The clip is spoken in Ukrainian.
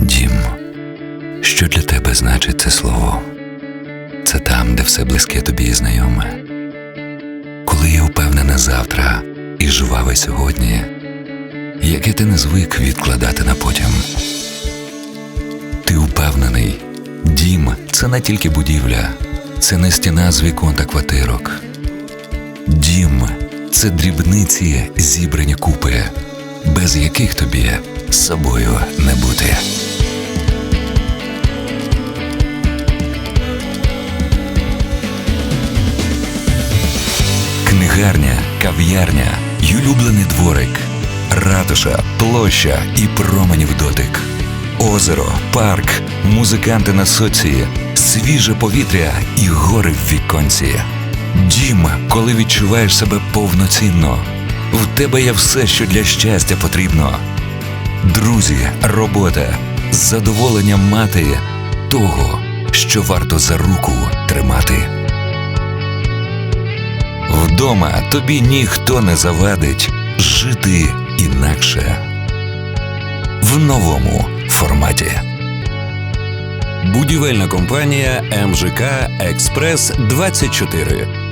Дім. Що для тебе значить це слово? Це там, де все близьке тобі і знайоме. Коли я впевнена завтра і жваве сьогодні, яке ти не звик відкладати на потім. Ти впевнений, дім це не тільки будівля, це не стіна з вікон та квартирок. Дім це дрібниці, зібрані купи, без яких тобі собою не бути. Книгарня, кав'ярня, улюблений дворик, ратуша, площа і променів дотик. Озеро, парк, музиканти на соці, свіже повітря і гори в віконці. Дім, коли відчуваєш себе повноцінно. В тебе є все, що для щастя потрібно. Друзі, робота, задоволення мати того, що варто за руку тримати. Вдома тобі ніхто не завадить жити інакше в новому форматі. Будівельна компанія МЖК Експрес 24